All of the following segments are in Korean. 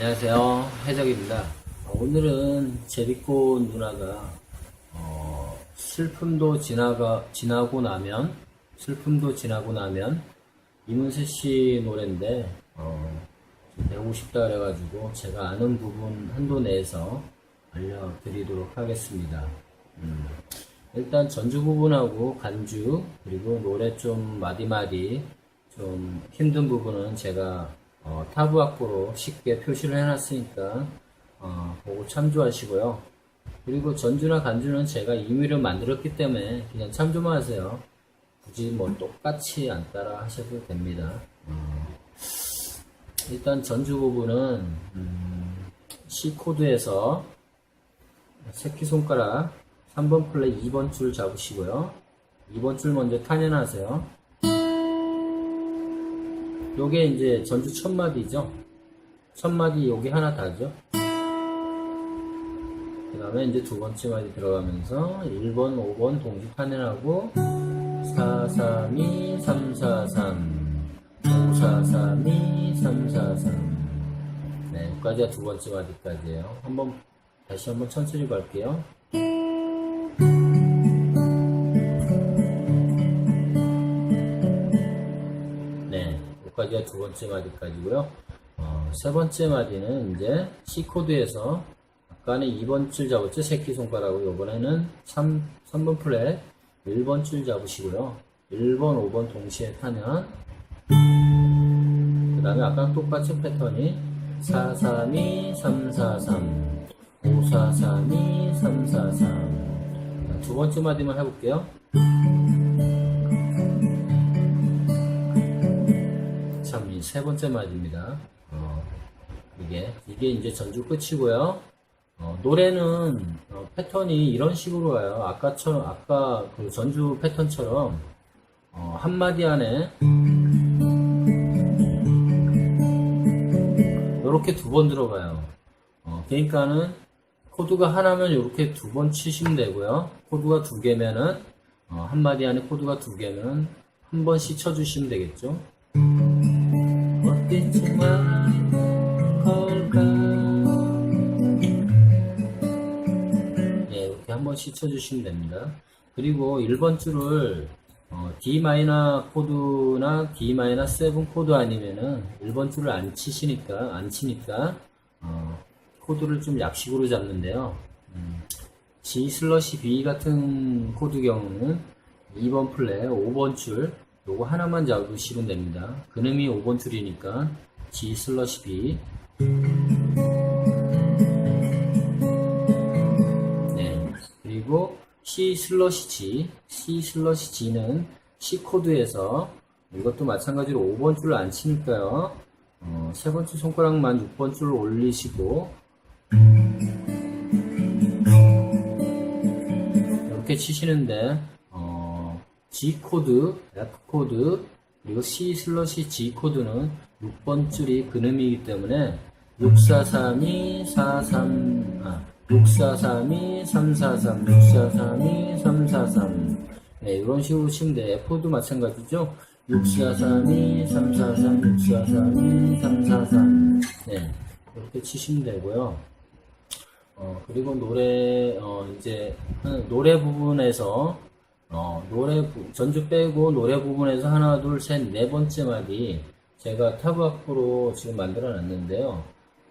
안녕하세요. 해적입니다. 어, 오늘은 제비꽃 누나가 어, 슬픔도 지나가 지나고 나면 슬픔도 지나고 나면 이문세 씨 노래인데 어, 좀 배우고 싶다 그래가지고 제가 아는 부분 한도 내에서 알려드리도록 하겠습니다. 음, 일단 전주 부분하고 간주 그리고 노래 좀 마디마디 좀 힘든 부분은 제가 어, 타브 악보로 쉽게 표시를 해놨으니까 어, 보고 참조하시고요. 그리고 전주나 간주는 제가 임의로 만들었기 때문에 그냥 참조만 하세요. 굳이 뭐 똑같이 안 따라 하셔도 됩니다. 어, 일단 전주 부분은 음, C 코드에서 새끼손가락 3번 플레이 2번 줄 잡으시고요. 2번 줄 먼저 탄현하세요. 요게 이제 전주 첫 마디죠. 첫 마디 요게 하나 다죠. 그 다음에 이제 두 번째 마디 들어가면서 1번, 5번 동시 탄현하고 4, 3, 2, 3, 4, 3 5, 4, 3, 2, 3, 4, 3 네, 여기까지가 두 번째 마디까지예요. 한번 다시 한번 천천히 갈게요. 네, 여기까지가 두 번째 마디까지고요. 어, 세 번째 마디는 이제 C 코드에서 아까는 2번 줄 잡았죠? 새끼손가락으로 이번에는 3, 3번 플랫 1번 줄 잡으시고요. 1번, 5번 동시에 타면 그 다음에 아까랑 똑같은 패턴이 4, 3, 2, 3, 4, 3 5, 4, 3, 2, 3, 4, 3. 두 번째 마디만 해볼게요. 세 번째 마디입니다. 어, 이게, 이게 이제 전주 끝이고요. 어, 노래는 어, 패턴이 이런 식으로 와요. 아까처럼, 아까 그 전주 패턴처럼 어, 한 마디 안에 이렇게 두 번 들어가요. 어, 그러니까는 코드가 하나면 이렇게 두 번 치시면 되고요. 코드가 두 개면은 어, 한 마디 안에 코드가 두 개면 한 번씩 쳐주시면 되겠죠. 네, 이렇게 한 번씩 쳐주시면 됩니다. 그리고 1번 줄을 어, D 마이너 코드나 D 마이너 7 코드 아니면은 1번 줄을 안 치시니까 안 치니까 어, 코드를 좀 약식으로 잡는데요. 음, G 슬러시 B 같은 코드 경우는 2번 플랫 5번 줄 요거 하나만 잡으시면 됩니다. 그놈이 5번 줄이니까 G 슬러시 B 네. 그리고 C 슬러시 G, C 슬러시 G는 C 코드에서 이것도 마찬가지로 5번 줄을 안 치니까요. 어, 세 번째 손가락만 6번 줄을 올리시고 이렇게 치시는데 어, G 코드, F 코드 그리고 C 슬러시 G 코드는 6번 줄이 근음이기 때문에 6432 43 아, 6432 343 6432 343 네, 이런 식으로 치면 돼. F도 마찬가지죠. 6432 343 6432 343 네, 이렇게 치시면 되고요. 어, 그리고 노래, 어, 이제, 한- 노래 부분에서, 어, 노래, 부- 전주 빼고 노래 부분에서 하나, 둘, 셋, 네 번째 마디, 제가 타브 악보로 지금 만들어 놨는데요.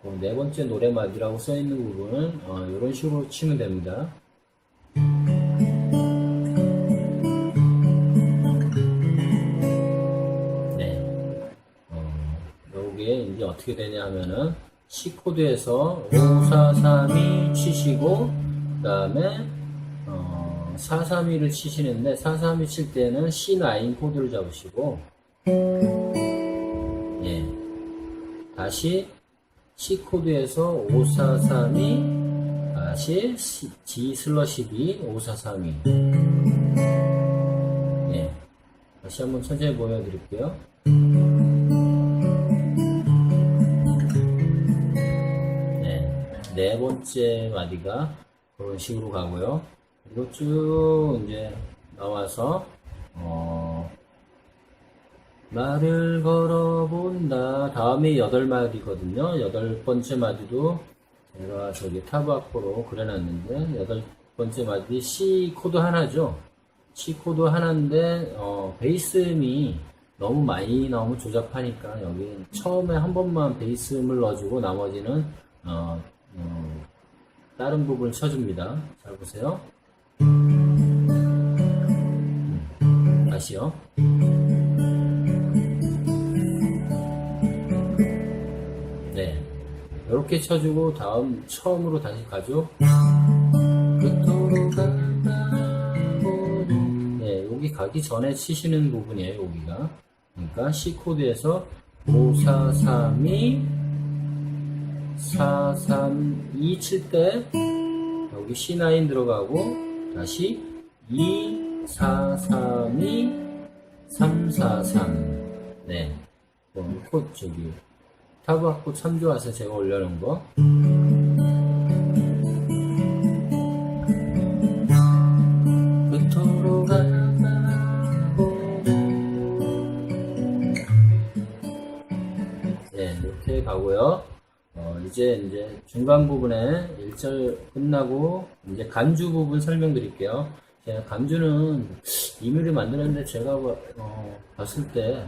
그네 번째 노래 마디라고 써 있는 부분은, 어, 이런 식으로 치면 됩니다. 네. 어, 여기에 이제 어떻게 되냐 하면은 C 코드에서 5, 4, 3, 2 치시고 그 다음에 어, 4, 3, 2를 치시는데 4, 3, 2 칠 때는 C9 코드를 잡으시고 예. 다시 C 코드에서 5, 4, 3, 2 다시 G 슬러시 B 5, 4, 3, 2 예. 다시 한번 천천히 보여드릴게요. 네, 네 번째 마디가 그런 식으로 가고요. 그리고 쭉 이제 나와서 어, 말을 걸어본다. 다음이 여덟 마디거든요. 여덟 번째 마디도 제가 저기 타브 악보로 그려놨는데 여덟 번째 마디 C 코드 하나죠. C 코드 하나인데 어, 베이스음이 너무 많이 나오면 조잡하니까 여기 처음에 한 번만 베이스음을 넣어주고 나머지는 어, 어, 다른 부분을 쳐줍니다. 잘 보세요. 음, 다시요. 네. 이렇게 쳐주고 다음 처음으로 다시 가죠. 네, 여기 가기 전에 치시는 부분이에요, 여기가. 그러니까 C 코드에서 5, 4, 3, 2, 4, 3, 2 칠 때 여기 C9 들어가고 다시 2, 4, 3, 2, 3, 4, 3. 네. 어, 코 저기 타브 악보 참조해서 제가 올려놓은 거. 네, 이렇게 가고요. 어, 이제 이제 중간 부분에 1절 끝나고 이제 간주 부분 설명드릴게요. 제가 간주는 이미를 만드는데 제가 어, 봤을 때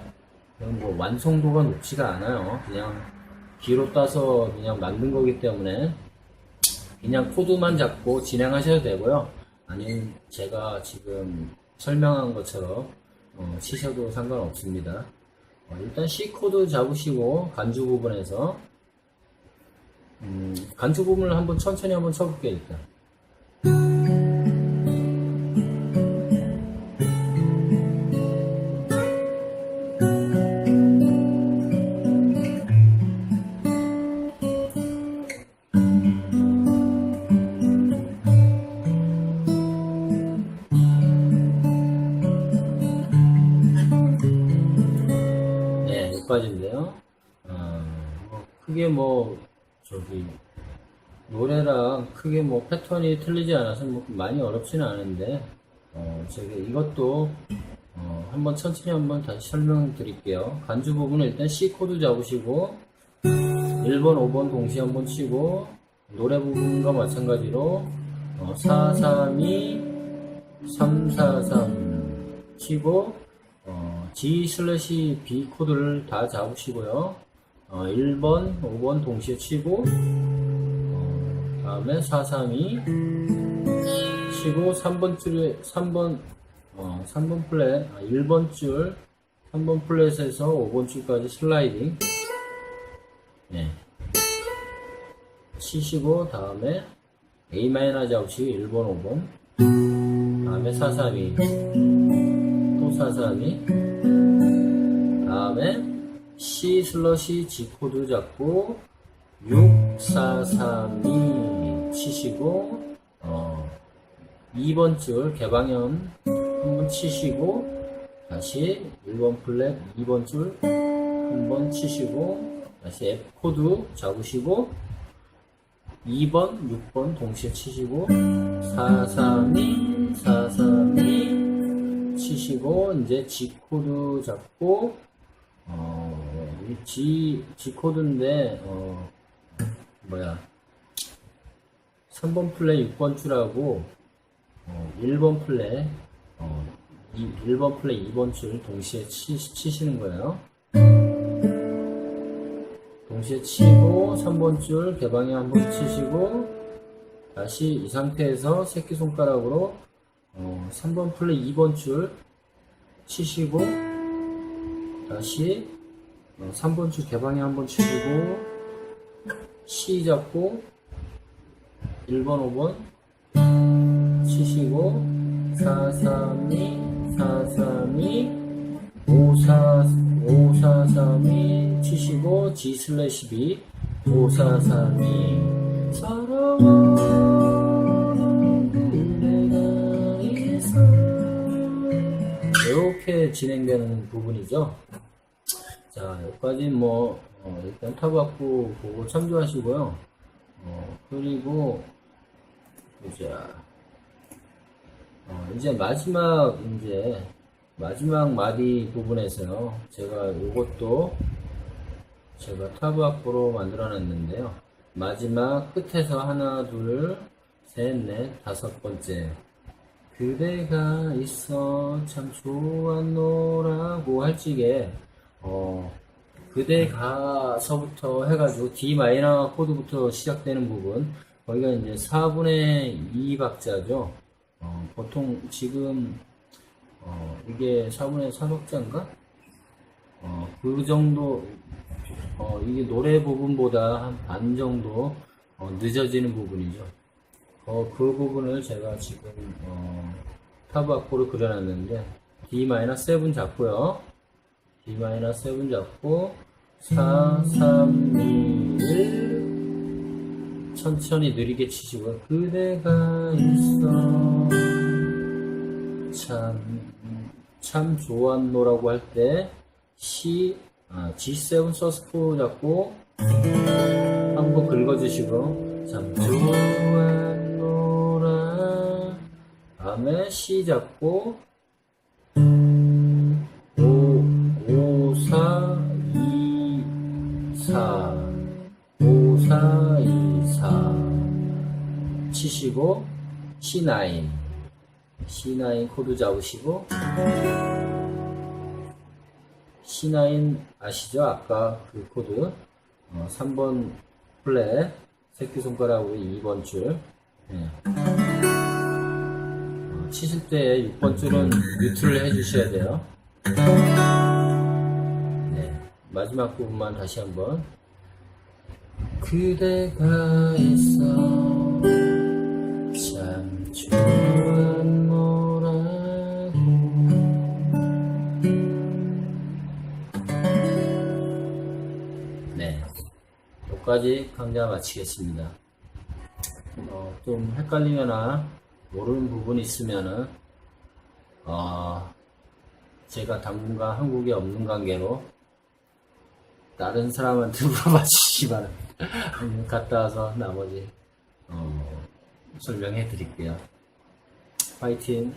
뭐 완성도가 높지가 않아요. 그냥 기로 따서 그냥 만든 거기 때문에 그냥 코드만 잡고 진행하셔도 되고요. 아니면 제가 지금 설명한 것처럼 어, 치셔도 상관없습니다. 어, 일단 C 코드 잡으시고 간주 부분에서 음, 간주 부분을 한번 천천히 한번 쳐볼게요 일단. 크게 뭐 저기 노래랑 크게 뭐 패턴이 틀리지 않아서 뭐 많이 어렵지는 않은데 어, 제가 이것도 어, 한번 천천히 한번 다시 설명드릴게요. 간주 부분은 일단 C 코드 잡으시고 1번, 5번 동시에 한번 치고 노래 부분과 마찬가지로 어, 4, 3, 2, 3, 4, 3 치고 어, G 슬래시 B 코드를 다 잡으시고요. 어, 1번, 5번 동시에 치고 어, 다음에 4, 3, 2 치고 3번 줄에 3번 어, 3번 플랫 아, 1번 줄 3번 플랫에서 5번 줄까지 슬라이딩. 네. 치시고 다음에 A 마이너 잡으시고 1번 5번. 다음에 4, 3, 2또 4, 3, 2 다음에 C 슬러시 G 코드 잡고 6, 4, 3, 2 치시고 어, 2번 줄 개방현 한번 치시고 다시 1번 플랫 2번 줄 한번 치시고 다시 F 코드 잡으시고 2번, 6번 동시에 치시고 4, 3, 2, 4, 3, 2 치시고 이제 G 코드 잡고 어, 이 G, G 코드인데 어, 뭐야 3번 플랫 6번 줄하고 어, 1번 플랫 어, 이 1번 플랫 2번 줄 동시에 치, 치시는 거예요. 동시에 치고 3번 줄 개방에 한 번 치시고 다시 이 상태에서 새끼손가락으로 어, 3번 플랫 2번 줄 치시고 다시 어, 3번 줄 개방에 한번 치시고 C 잡고 1번 5번 치시고 4 3 2 4 3 2 5 4 5 4 3 2 치시고 G 슬래시 B 5 4 3 2 서러워 내가 있어 이렇게 진행되는 부분이죠. 자, 여기까지 뭐, 어, 일단 타박구 보고 참조하시고요. 어, 그리고, 보자. 어, 이제 마지막, 이제, 마지막 마디 부분에서요. 제가 이것도 제가 악보로 만들어 놨는데요. 마지막 끝에서 하나, 둘, 셋, 넷, 다섯 번째. 그대가 있어 참 좋았노라고 할 적에, 어, 그대 가서부터 해가지고 D 마이너 코드부터 시작되는 부분, 거기가 이제 4분의 2 박자죠. 어, 보통 지금, 어, 이게 4분의 3박자인가? 어, 그 정도, 어, 이게 노래 부분보다 한 반 정도 어, 늦어지는 부분이죠. 어, 그 부분을 제가 지금 어, 타브 악보로 그려놨는데 D-7 잡고요. D-7 잡고 4, 3, 2, 1 천천히 느리게 치시고요. 그대가 있어. 참, 참 좋았노라고 할 때 C, 아, G7 서스포 잡고 한번 긁어주시고 참 좋았노라. 다음에 C 잡고 4 5, 4, 2, 4 치시고 C9 C9 코드 잡으시고 C9 아시죠? 아까 그 코드 어, 3번 플랫 새끼손가락으로 2번 줄 예. 어, 치실 때 6번 줄은 뉴트를 해주셔야 돼요 네. 마지막 부분만 다시 한번. 그대가 있어. 참 좋았노라고. 네. 여기까지 강좌 마치겠습니다. 어, 좀 헷갈리거나 모르는 부분이 있으면은 어, 제가 당분간 한국에 없는 관계로 다른 사람한테 물어봐 주시기 바랍니다. 음, 갔다 와서 나머지 어, 설명해 드릴게요. 파이팅!